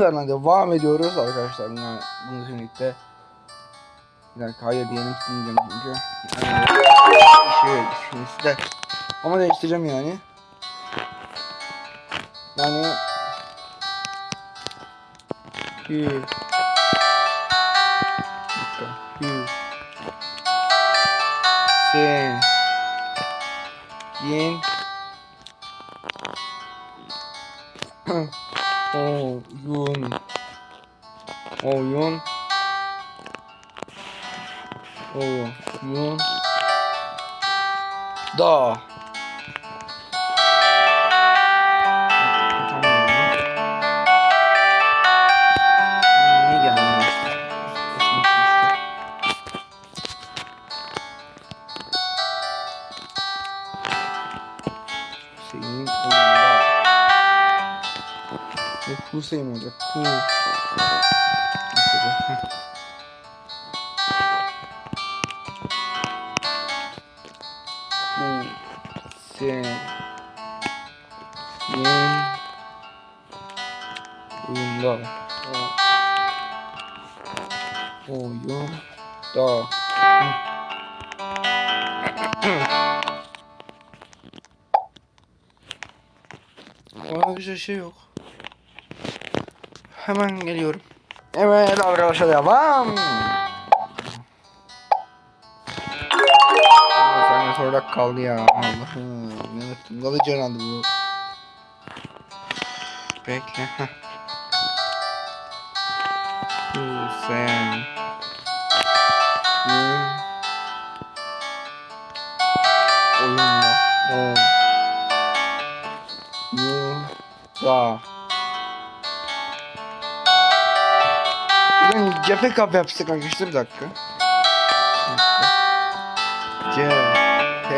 Üzerinden devam ediyoruz arkadaşlar. Yani bunun birlikte bir dakika diyelim sileceğim çünkü. Yani, şey, şimdi de ama değiştireceğim yani. Yani dakika bir sen yin oyun. Oyun. Oyun. Da olacak. Hüseyin. Oyunda. Oyunda. Arkadaşlar şey yok. Hemen geliyorum. Evet arkadaşlar devam. Sonra sonra kaldı ya. Allah'ım. Unuttum. Kalıcı herhalde bu. Bekle. Hüseyin. Gün. Oyunda. Ben cephe kap yapsak arkadaşlar bir dakika. Bir dakika. C P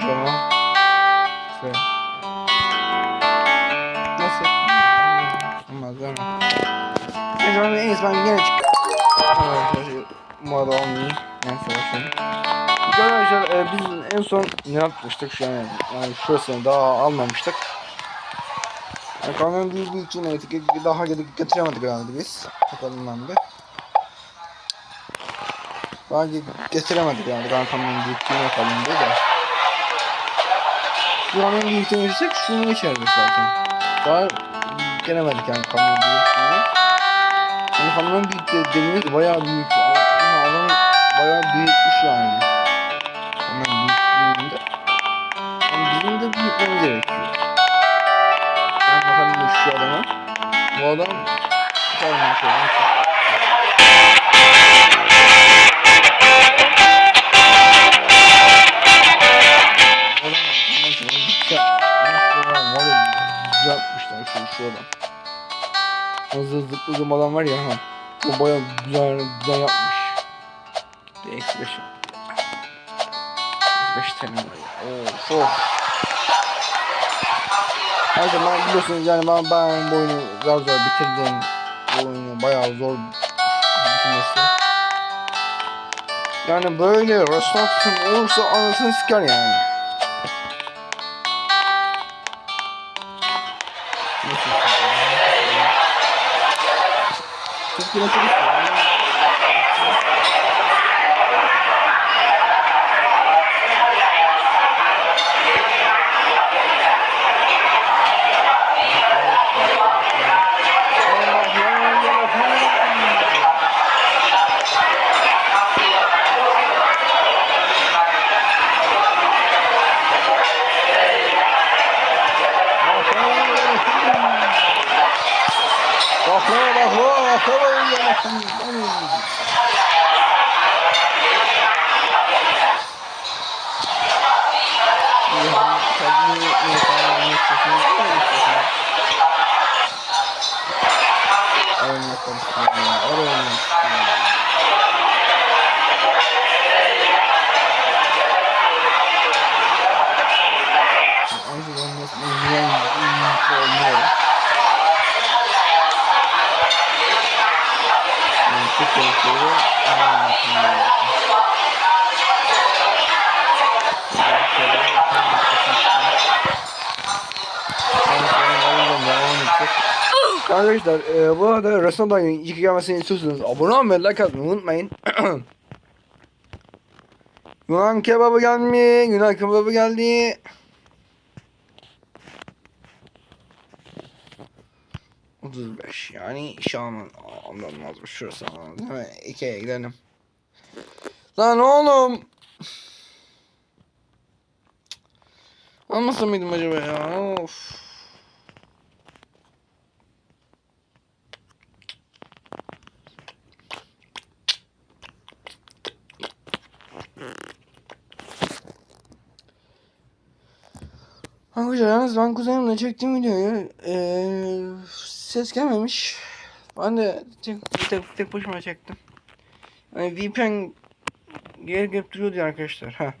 C F Nasıl? Olmaz? Neyse ben en iyisi ben yine çık. Arada olmuyor. Neyse başlayalım. Arkadaşlar e, biz en son ne yapmıştık şu an yani şurasını daha almamıştık. Yani kamyon büyüdüğü için evet, daha getiremedik herhalde biz. Bakalım bir. Daha ge- getiremedik yani kamyon büyüklüğünü yapalım diye de. Kamyon büyüklüğünü geçsek şunu geçerdik zaten. Daha gelemedik yani kamyon büyüklüğünü. Yani kamyon büyüklüğü dediğimiz bayağı büyük. Ama adam bayağı büyütmüş yani. Kamyon büyüklüğünde. Ama bizim de büyütmemiz gerekiyor. Şu adama. Bu adam şöyle. Yapmışlar şu, şu adam. Hızlı var ya ha. O baya güzel güzel yapmış. The Expression. Beş tane var ya. Of of. Neyse ben biliyorsunuz yani ben, ben bu oyunu zor zor bitirdim. Bu oyunu bayağı zor bitirmesi. Yani böyle restoran olursa anasını siker yani. Çok istiyorum. Baklava Arkadaşlar e, bu arada Resul Dayı'nın ilk gelmesini istiyorsanız abone olmayı, like atmayı unutmayın. Yunan kebabı gelmiş. Yunan kebabı geldi. Otuz beş yani Şam'ın ondan lazım şurası mi? Ikea'ya gidelim. Lan oğlum. Almasın mıydım acaba ya? Of. Arkadaşlar yalnız ben kuzenimle çektiğim videoyu eee, ses gelmemiş. Ben de tek, tek, tek başıma çektim. Yani VPN geri gelip duruyordu arkadaşlar. Ha.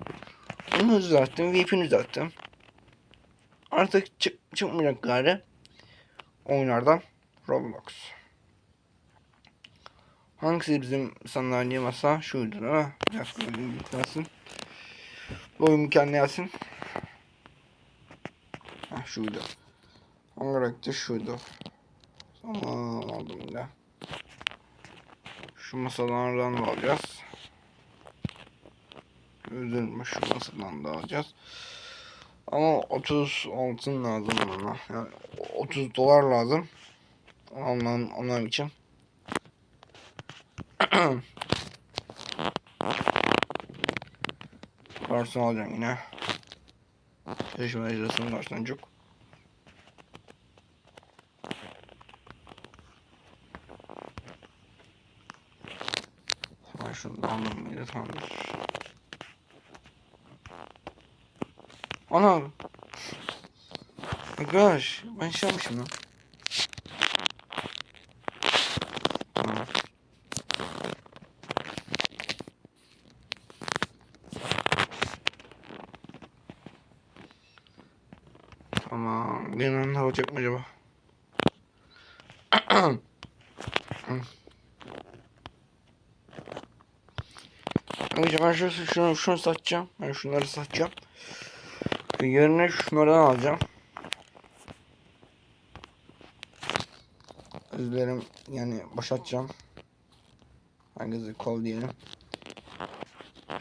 Onu düzelttim. VPN düzelttim. Artık çık çıkmayacak gari. Oyunlardan Roblox. Hangisi bizim sandalye masa? Şuydu mi? Biraz yüklensin. Oyun mükemmel gelsin. Heh, şuydu. Hangi renkti? Şuydu. Tamam aldım yine. Şu masalardan da alacağız. Üzülme şu masadan da alacağız. Ama 30 altın lazım bana. Yani 30 dolar lazım. Almam, almam için. Garson alacağım yine. Ecrasının karşısından çok. Hemen şunu aldım mıydı tamamdır. Ana. Arkadaş ben şey yapmışım lan. Tamam. Tamam. Bir an olacak mı acaba? Önce ben şu, şunu, şunu satacağım. Ben şunları satacağım. Yerine şunlardan alacağım. Özlerim yani boşaltacağım. Herkese kol diyelim.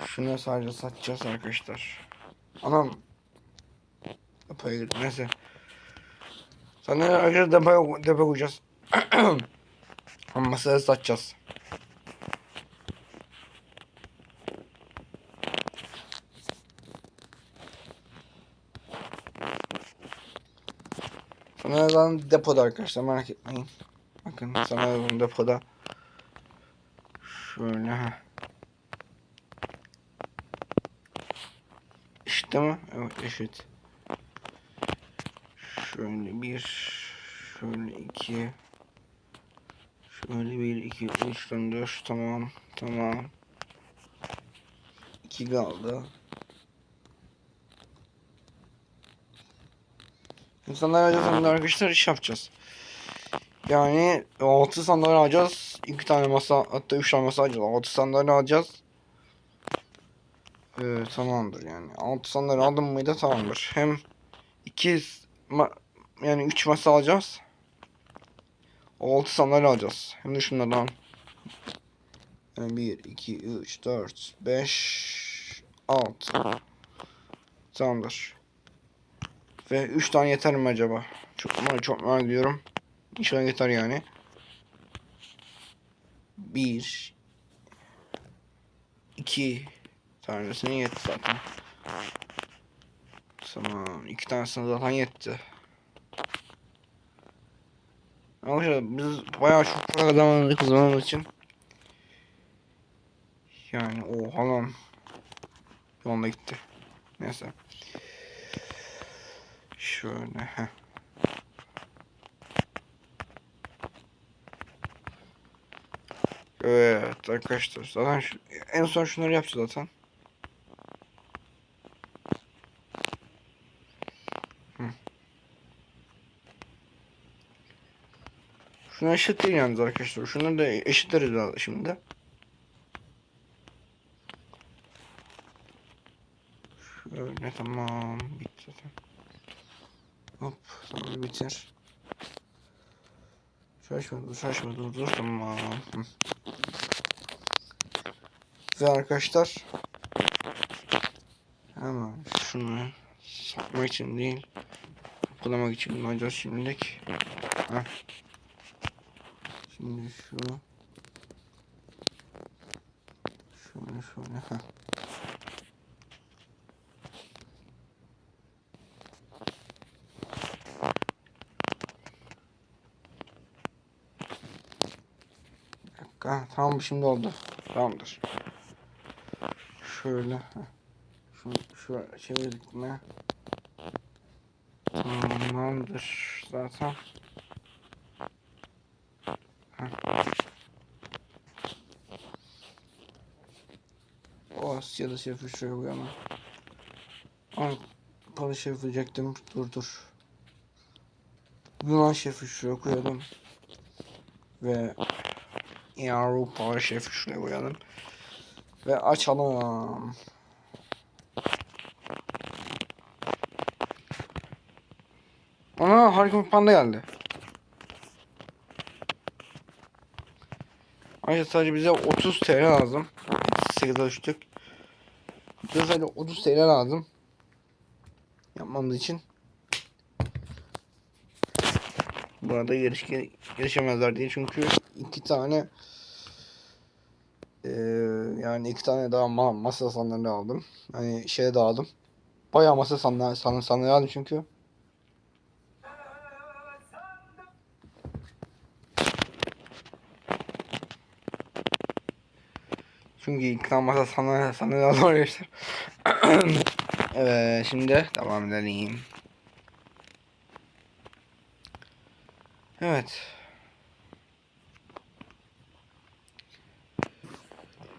Şunu sadece satacağız arkadaşlar. Anam. Girdim neyse. Sana arkadaşlar depoya, depoya koyacağız. Ama masaya satacağız. Sonradan depoda arkadaşlar merak etmeyin. Bakın sonradan depoda. Şöyle. İşte mi? Evet eşit. Şöyle bir. Şöyle iki. Şöyle bir, iki, üç, dört, tamam, tamam. İki kaldı. İnsanlar alacağız arkadaşlar iş yapacağız. Yani 6 sandalye alacağız. 2 tane masa hatta 3 tane masa alacağız. 6 sandalye alacağız. Ee, tamamdır yani. 6 sandalye aldım mıydı tamamdır. Hem 2 ma yani 3 masa alacağız. 6 sandalye alacağız. Hem de şunlardan. Yani 1, 2, 3, 4, 5, 6. Tamamdır. Ve 3 tane yeter mi acaba? Çok, çok merak ediyorum. İnşallah yeter yani. 1 2 tanesine yetti zaten. Tamam. iki tanesine zaten yetti. Arkadaşlar biz bayağı çok para kazanmadık zaman için. Yani oha lan. Yolunda gitti. Neyse. Şöyle. Heh. Evet arkadaşlar zaten şu, en son şunları yapacağız zaten. Şunu eşit değil yalnız arkadaşlar. Şunu da eşitleriz şimdi. Şöyle tamam bitti. Hop tamam bitir. Şaşma dur şaşma dur dur tamam. Ve arkadaşlar hemen şunu satmak için değil kullanmak için kullanacağız şimdilik. Heh. Şimdi şunu şöyle şöyle. Bir dakika. Tamam şimdi oldu. Tamamdır. Şöyle. Şunu şöyle çevirdik mi? Tamamdır. Zaten. Heh. O Asya'da şefi şuraya koyalım. Ay, Palı şefi diyecektim. Dur dur. Yunan şefi şuraya koyalım. Ve Avrupa şefi şuraya koyalım. Ve açalım. Ana harika bir panda geldi. Ayrıca sadece bize 30 TL lazım. 8'e düştük. Bize sadece 30 TL lazım. Yapmamız için. Burada yarış yarışamazlar diye çünkü iki tane eee, yani iki tane daha ma masa sandalye aldım. Hani şey de aldım. Bayağı masa sandalye san sandalye aldım çünkü. Çünkü iki tane masa sandalye sandalye aldım arkadaşlar. evet şimdi devam edelim. Evet.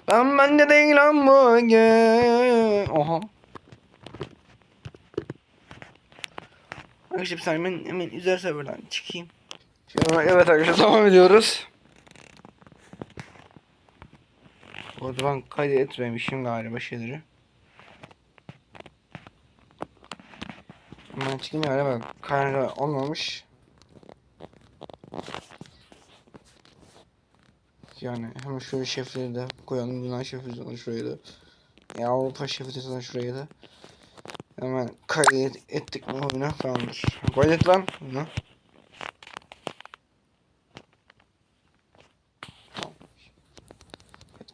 Ben bende değil ama gel. Oha. Arkadaşlar ben hemen üzer serverden çıkayım. Evet arkadaşlar devam ediyoruz. Orada ben kaydetmemişim galiba şeyleri. Ben çıkayım yani bak kaynağı olmamış. Yani hemen şöyle şefleri de koyalım. Yunan zaten şuraya da. Ya Avrupa zaten şuraya da. Hemen kaydet ettik mi oyuna tamamdır. Kaydet lan bunu.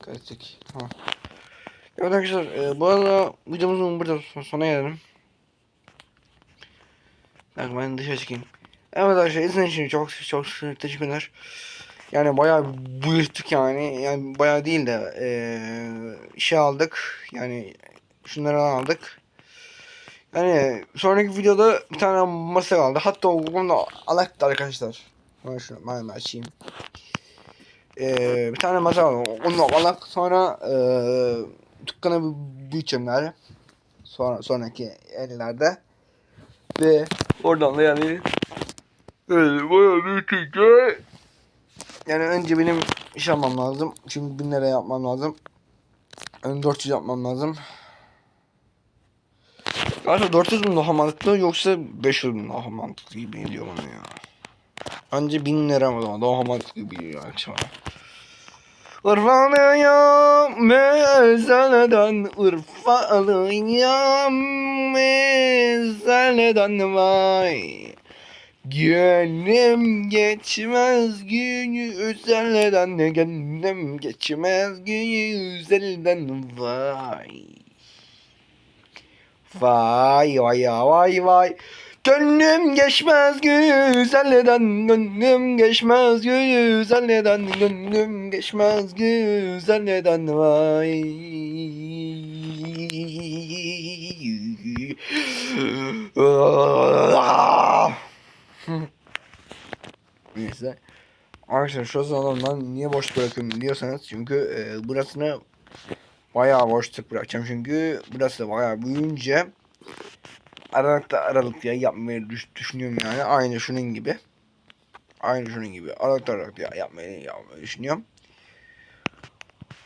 Tamam. Kaydettik. Tamam. Evet arkadaşlar e, bu arada videomuzun burada son- sona gelelim. Bak ben dışarı çıkayım. Evet arkadaşlar izlediğiniz için çok çok teşekkürler. Yani bayağı büyüttük yani. Yani bayağı değil de eee şey aldık. Yani şunları aldık. Yani sonraki videoda bir tane masa kaldı. Hatta onu da alaktı arkadaşlar. Ben şunu ben açayım. Eee bir tane masa. Onu alak. Sonra eee dükkanı büyüteceğim yani. Sonra sonraki ellerde. Ve oradan da yani Evet, bayağı büyütünce yani önce benim iş almam lazım. Çünkü 1000 lira yapmam lazım. Ön 400 yapmam lazım. Galiba 400 bin daha mantıklı yoksa 500 bin daha mantıklı gibi geliyor bana ya. Önce 1000 lira mı daha mantıklı gibi geliyor akşama. Irfanıyım mezeleden Irfanıyım mezeleden vay. Gönlüm geçmez günü üzerden Gönlüm geçmez günü üzerden Vay Vay vay vay vay Gönlüm geçmez güzelden Gönlüm geçmez güzelden Gönlüm geçmez güzelden Vay. Neyse. Arkadaşlar şu zamandan niye boş bırakıyorum diyorsanız çünkü e, burasını bayağı boşluk bırakacağım. Çünkü burası bayağı büyüyünce aralıkta aralık ya yapmayı düş- düşünüyorum yani aynı şunun gibi aynı şunun gibi aralıkta aralık ya yapmayı, yapmayı düşünüyorum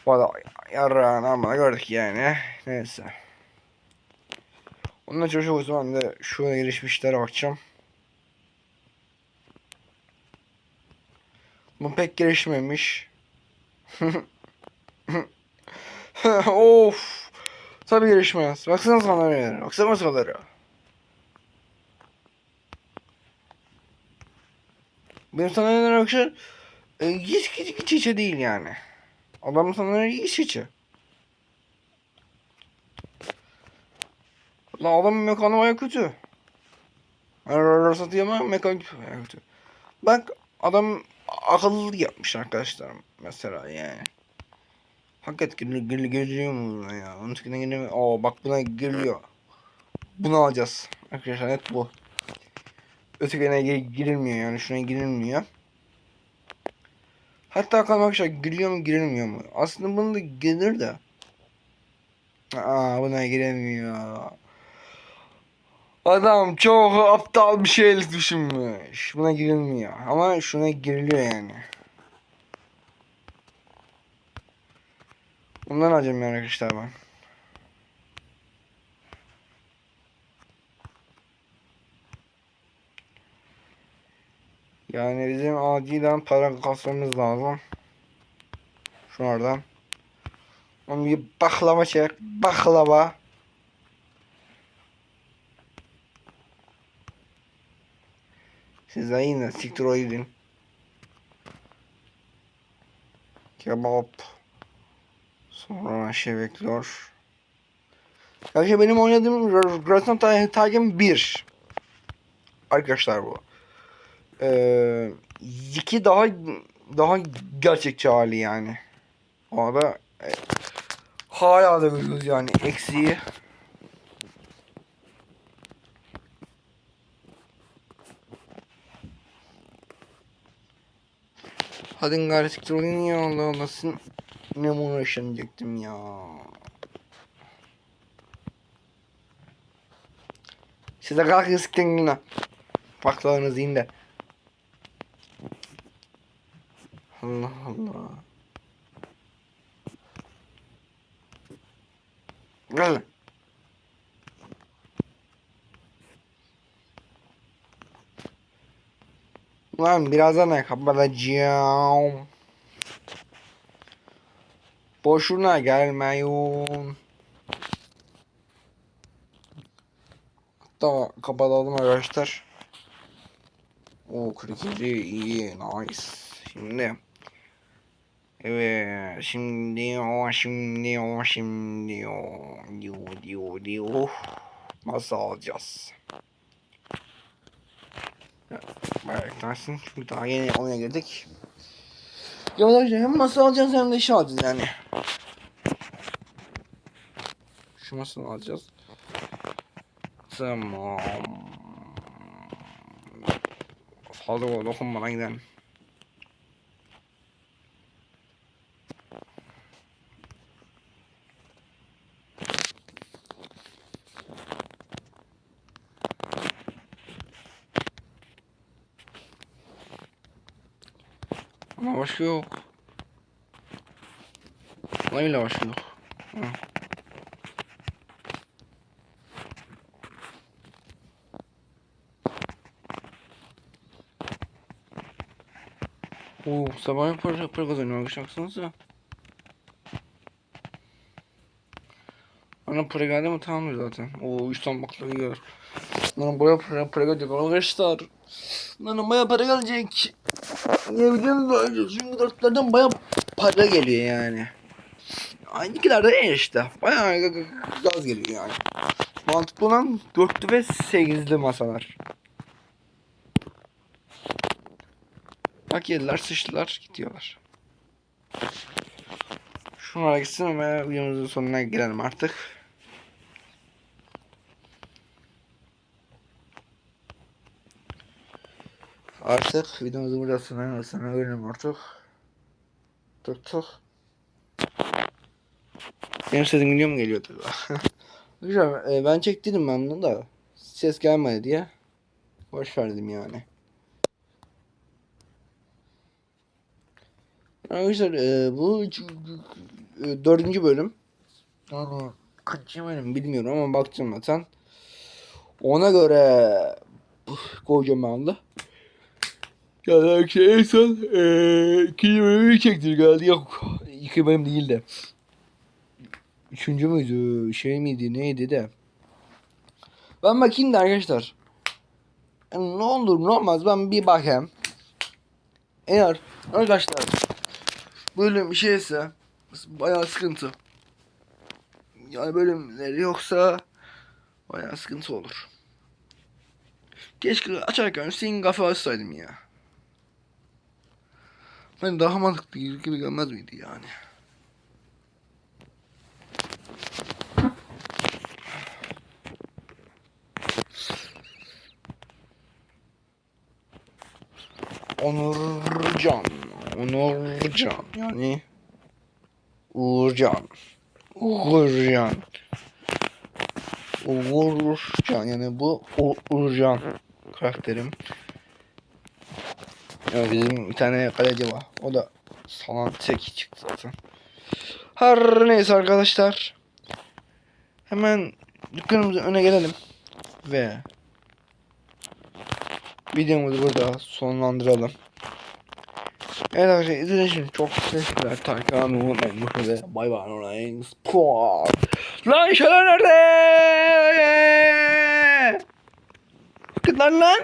Valla yarrağın amına gördük yani neyse Ondan çocuk o zaman da şuraya gelişmişlere bakacağım Bu pek gelişmemiş. of. Tabii gelişmez. Baksana sandalyeler. Baksana sandalyeler. Benim sandalyeler arkadaşlar e, hiç, hiç, hiç içe değil yani. Adamın sandalyeleri hiç içe. La adamın mekanı baya kötü. Yani satıyor ama mekan baya kötü. Bak adam akıllı yapmış arkadaşlar mesela yani. Hakikaten gir, gir, giriliyor mu buna ya? Onun üstüne giriliyor. Oo bak buna giriliyor. Bunu alacağız. Arkadaşlar net bu. Ötekine gir, girilmiyor yani şuna girilmiyor. Hatta kalmak arkadaşlar giriliyor mu girilmiyor mu? Aslında bunu da gelir de. Aa buna giremiyor. Adam çok aptal bir şey düşünmüş. Buna girilmiyor. Ama şuna giriliyor yani. Bundan alacağım yani arkadaşlar ben. Yani bizim acilen para kasmamız lazım. Şunlardan. Onu bir baklava çek. Baklava. Siz de yine siktir o gidin. Kebap. Sonra şey bekliyor. Arkadaşlar benim oynadığım Resident Evil Titan 1. Arkadaşlar bu. Ee, iki daha daha gerçekçi hali yani. O da e, hala da görüyoruz yani eksiği. Hadi gari siktir olun ya Allah Allah sizin ne uğraşacaktım ya. Size kalkın siktin yine. Baklavanızı yiyin de. Allah Allah. Gel. Lan birazdan kapatacağım. Boşuna gelmeyin. Hatta kapatalım arkadaşlar. O 42 iyi nice. Şimdi Evet şimdi o şimdi o şimdi o diyor diyor diyor nasıl alacağız? Evet dersin çünkü daha yeni oyuna girdik. Yavaş hem nasıl alacağız hem de işe alacağız yani. Şu nasıl alacağız? Tamam. Fazla dokunmadan gidelim. Öyle başka yok. Hı. Oo, sabah para, para kazanıyor baksanıza. Ana para geldi mi tamamdır zaten. Oo 3 ton bakla yiyor. Lan baya para, para gelecek arkadaşlar. Lan baya para gelecek. Ne biliyor musun? Çünkü dörtlerden baya para geliyor yani. Aynı ikilerde en işte. Baya gaz geliyor yani. Mantıklı olan dörtlü ve sekizli masalar. Bak yediler sıçtılar gidiyorlar. Şunlara gitsin ve videomuzun sonuna gelelim artık. Artık videomuzu burada sona, sona gelelim artık. Tık tık. Benim sesim gidiyor mu geliyor tabi. Güzel e, ben çektiydim ben bunu da. Ses gelmedi diye. Boş verdim yani. Arkadaşlar e, bu e, dördüncü bölüm. Yani kaçıncı bölüm bilmiyorum ama bakacağım zaten. Ona göre de. Yani şey en son eee ikinci bölümü çektir galiba. Yok. İki bölüm değil de. Üçüncü müydü? Şey miydi? Neydi de. Ben bakayım da arkadaşlar. Yani ne olur ne olmaz ben bir bakayım. Eğer arkadaşlar bölüm şeyse bayağı sıkıntı. Yani bölümleri yoksa bayağı sıkıntı olur. Keşke açarken senin kafa açsaydım ya. Ben daha mantıklı gibi gelmez miydi yani? Onurcan. Onurcan. Yani Uğurcan. Uğurcan. Uğurcan yani bu Uğurcan karakterim. Ya bizim bir tane kaleci var. O da salan tek çıktı zaten. Her neyse arkadaşlar. Hemen dükkanımızın öne gelelim. Ve videomuzu burada sonlandıralım. Evet arkadaşlar izlediğiniz için çok teşekkürler. Takip etmeyi unutmayın. Bu şöyle bay bay online spor. Lan şöyle nerede? Git lan lan.